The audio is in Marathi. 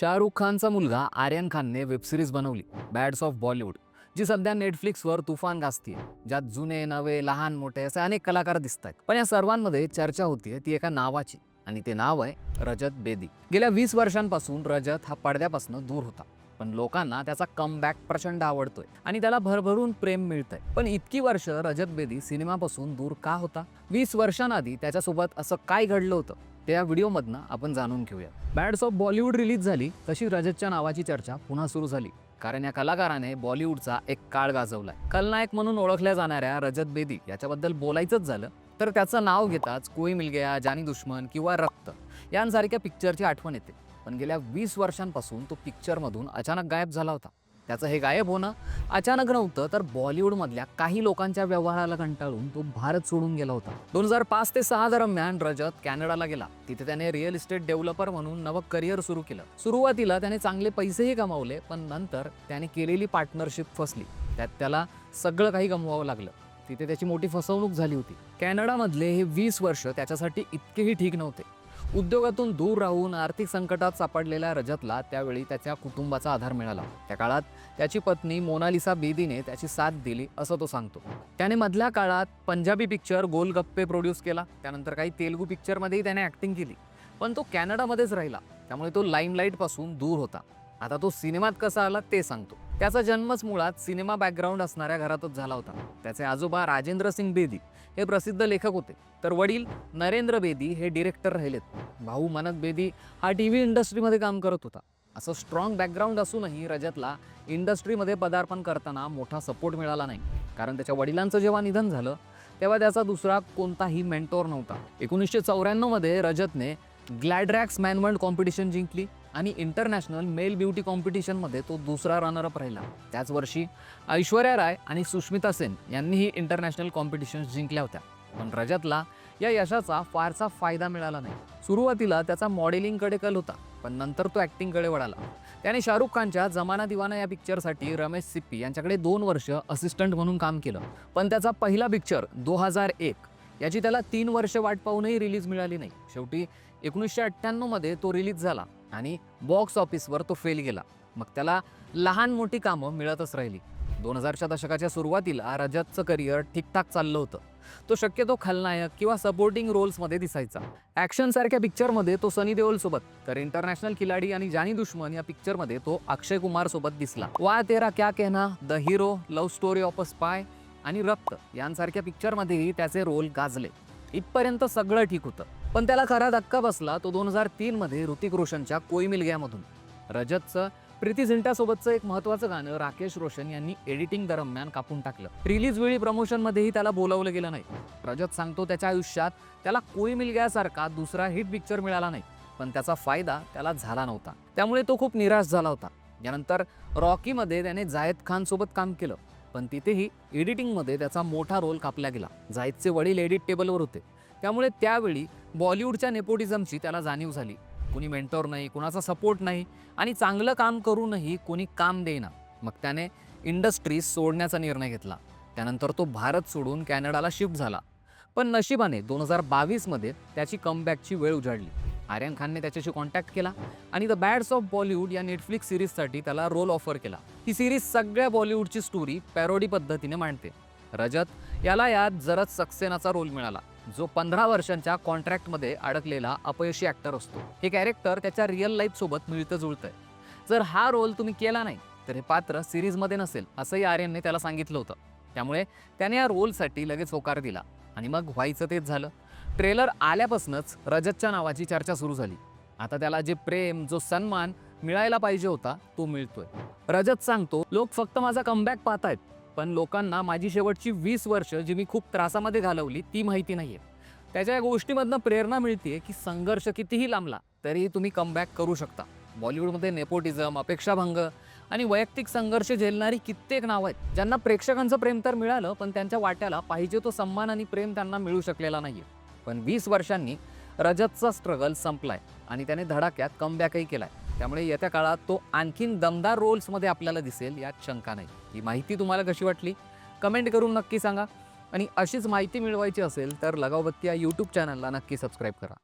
शाहरुख खानचा मुलगा आर्यन खानने वेबसिरीज बनवली बॅड्स ऑफ बॉलिवूड जी सध्या नेटफ्लिक्सवर तुफान गाजतीये ज्यात जुने नवे लहान मोठे असे अनेक कलाकार दिसत आहेत पण या सर्वांमध्ये चर्चा होतीये ती एका नावाची आणि ते नाव आहे रजत बेदी. गेल्या वीस वर्षांपासून रजत हा पडद्यापासून दूर होता पण लोकांना त्याचा कमबॅक प्रचंड आवडतोय आणि त्याला भरभरून प्रेम मिळतंय. पण इतकी वर्ष रजत बेदी सिनेमापासून दूर का होता? वीस वर्षांआधी त्याच्यासोबत असं काय घडलं होतं? त्या व्हिडिओमधनं आपण जाणून घेऊया. बॅड्स ऑफ बॉलिवूड रिलीज झाली तशी रजतच्या नावाची चर्चा पुन्हा सुरू झाली. कारण या कलाकाराने बॉलिवूडचा एक काळ गाजवलाय. खलनायक म्हणून ओळखल्या जाणाऱ्या रजत बेदी याच्याबद्दल बोलायचंच झालं तर त्याचं नाव घेताच कोई मिल गया जानी दुश्मन किंवा रक्त यांसारख्या पिक्चरची आठवण येते. पण गेल्या वीस वर्षांपासून तो पिक्चरमधून अचानक गायब झाला होता. त्याचं हे गायब होणं अचानक नव्हतं तर बॉलिवूडमधल्या काही लोकांच्या व्यवहाराला कंटाळून तो भारत सोडून गेला होता. दोन हजार पाच ते सहा दरम्यान रजत कॅनडाला गेला. तिथे त्याने रिअल इस्टेट डेव्हलपर म्हणून नवं करिअर सुरू केलं. सुरुवातीला त्याने चांगले पैसेही कमावले पण नंतर त्याने केलेली पार्टनरशिप फसली. त्यात त्याला सगळं काही गमवावं लागलं. तिथे त्याची मोठी फसवणूक झाली होती. कॅनडामधले हे वीस वर्ष त्याच्यासाठी इतकेही ठीक नव्हते. उद्योगातून दूर राहून आर्थिक संकटात सापडलेल्या रजतला त्यावेळी त्याच्या कुटुंबाचा आधार मिळाला. त्या काळात त्याची पत्नी मोनालिसा बेदीने त्याची साथ दिली असं तो सांगतो. त्याने मधल्या काळात पंजाबी पिक्चर गोलगप्पे प्रोड्यूस केला. त्यानंतर काही तेलुगू पिक्चरमध्येही त्याने ॲक्टिंग केली. पण तो कॅनडामध्येच राहिला. त्यामुळे तो लाईमलाईटपासून दूर होता. आता तो सिनेमात कसा आला ते सांगतो. त्याचा जन्मच मुळात सिनेमा बॅकग्राऊंड असणाऱ्या घरातच झाला होता. त्याचे आजोबा राजेंद्र सिंग बेदी हे प्रसिद्ध लेखक होते. तर वडील नरेंद्र बेदी हे डिरेक्टर राहिलेत. भाऊ मनक बेदी हा टी व्ही इंडस्ट्रीमध्ये काम करत होता. असं स्ट्रॉंग बॅकग्राऊंड असूनही रजतला इंडस्ट्रीमध्ये पदार्पण करताना मोठा सपोर्ट मिळाला नाही. कारण त्याच्या वडिलांचं जेव्हा निधन झालं तेव्हा त्याचा दुसरा कोणताही मेंटोर नव्हता. एकोणीसशे चौऱ्याण्णवमध्ये रजतने ग्लॅड्रॅक्स मॅनवर्ल्ड कॉम्पिटिशन जिंकली. आणि इंटरनॅशनल मेल ब्युटी कॉम्पिटिशनमध्ये तो दुसरा रनरअप राहिला. त्याच वर्षी ऐश्वर्या राय आणि सुष्मिता सेन यांनीही इंटरनॅशनल कॉम्पिटिशन्स जिंकल्या होत्या. पण रजतला या यशाचा फारसा फायदा मिळाला नाही. सुरुवातीला त्याचा मॉडेलिंगकडे कल होता पण नंतर तो ॲक्टिंगकडे वळाला. त्याने शाहरुख खानच्या जमाना दिवाना या पिक्चरसाठी रमेश सिप्पी यांच्याकडे दोन वर्ष असिस्टंट म्हणून काम केलं. पण त्याचा पहिला पिक्चर दो हजार एक याची त्याला तीन वर्ष वाट पाहूनही रिलीज मिळाली नाही. शेवटी एकोणीसशे अठ्ठ्याण्णवमध्ये तो रिलीज झाला आणि बॉक्स ऑफिसवर तो फेल गेला. मग त्याला लहान मोठी कामं मिळतच राहिली. दोन हजारच्या दशकाच्या सुरुवातीला रजतचं करिअर ठीकठाक चाललं होतं. तो शक्यतो खलनायक किंवा सपोर्टिंग रोल्समध्ये दिसायचा. ॲक्शनसारख्या पिक्चरमध्ये तो सनी देओलसोबत तर इंटरनॅशनल खिलाडी आणि जानी दुश्मन या पिक्चरमध्ये तो अक्षय कुमारसोबत दिसला. Wah Tera Kya Kehna the hero love story of a spy आणि रक्त यांसारख्या पिक्चरमध्येही त्याचे रोल गाजले. इथपर्यंत सगळं ठीक होतं. पण त्याला खरा धक्का बसला तो दोन हजार तीनमध्ये ऋतिक रोशनच्या कोई मिल गयामधून रजतचं प्रीती झिंटासोबतचं एक महत्त्वाचं गाणं राकेश रोशन यांनी एडिटिंग दरम्यान कापून टाकलं. रिलीज वेळी प्रमोशनमध्येही त्याला बोलावलं गेलं नाही. रजत सांगतो त्याच्या आयुष्यात त्याला कोई मिल गयासारखा दुसरा हिट पिक्चर मिळाला नाही पण त्याचा फायदा त्याला झाला नव्हता. त्यामुळे तो खूप निराश झाला होता. यानंतर रॉकीमध्ये त्याने जायद खानसोबत काम केलं पण तिथेही एडिटिंगमध्ये त्याचा मोठा रोल कापला गेला. जायदचे वडील एडिट टेबलवर होते. त्यामुळे त्यावेळी बॉलिवूडच्या नेपोटिझमची त्याला जाणीव झाली. कुणी मेंटॉर नाही कुणाचा सपोर्ट नाही आणि चांगलं काम करूनही कोणी काम देईना. मग त्याने इंडस्ट्री सोडण्याचा निर्णय घेतला. त्यानंतर तो भारत सोडून कॅनडाला शिफ्ट झाला. पण नशिबाने दोन हजार बावीसमध्ये त्याची कमबॅकची वेळ उजाडली. आर्यन खानने त्याच्याशी कॉन्टॅक्ट केला आणि द बॅड्स ऑफ बॉलिवूड या नेटफ्लिक्स सिरीजसाठी त्याला रोल ऑफर केला. ही सिरीज सगळ्या बॉलिवूडची स्टोरी पॅरोडी पद्धतीने मांडते. रजत याला यात जरच सक्सेनाचा रोल मिळाला. जो पंधरा वर्षांच्या कॉन्ट्रॅक्टमध्ये अडकलेला अपयशी ॲक्टर असतो. हे कॅरेक्टर त्याच्या रिअल लाईफसोबत मिळतं जुळतंय. जर हा रोल तुम्ही केला नाही तर हे पात्र सिरीजमध्ये नसेल असंही आर्यनने त्याला सांगितलं होतं. त्यामुळे त्याने या रोलसाठी लगेच होकार दिला. आणि मग व्हायचं तेच झालं. ट्रेलर आल्यापासूनच रजतच्या नावाची चर्चा सुरू झाली. आता त्याला जे प्रेम जो सन्मान मिळायला पाहिजे होता तो मिळतोय. रजत सांगतो लोक फक्त माझा कमबॅक पाहतायत. पण लोकांना माझी शेवटची वीस वर्ष जी मी खूप त्रासामध्ये घालवली ती माहिती नाही आहे त्याच्या या गोष्टीमधनं प्रेरणा मिळते की संघर्ष कितीही लांबला तरी तुम्ही कमबॅक करू शकता. बॉलिवूडमध्ये नेपोटिझम अपेक्षाभंग आणि वैयक्तिक संघर्ष झेलणारी कित्येक नावं आहेत ज्यांना प्रेक्षकांचं प्रेम तर मिळालं पण त्यांच्या वाट्याला पाहिजे तो सन्मान आणि प्रेम त्यांना मिळू शकलेला नाही पण वीस वर्षांनी रजतचा स्ट्रगल संपलाय आणि त्याने धडाक्यात कमबॅकही केलाय. त्यामुळे येत्या काळात तो आणखीन दमदार रोल्समध्ये आपल्याला दिसेल यात शंका नाही ही माहिती तुम्हाला कशी वाटली? कमेंट करून नक्की सांगा. आणि अशीच माहिती मिळवायची असेल तर लगावबत्ती या यूट्यूब चॅनलला नक्की सबस्क्राईब करा.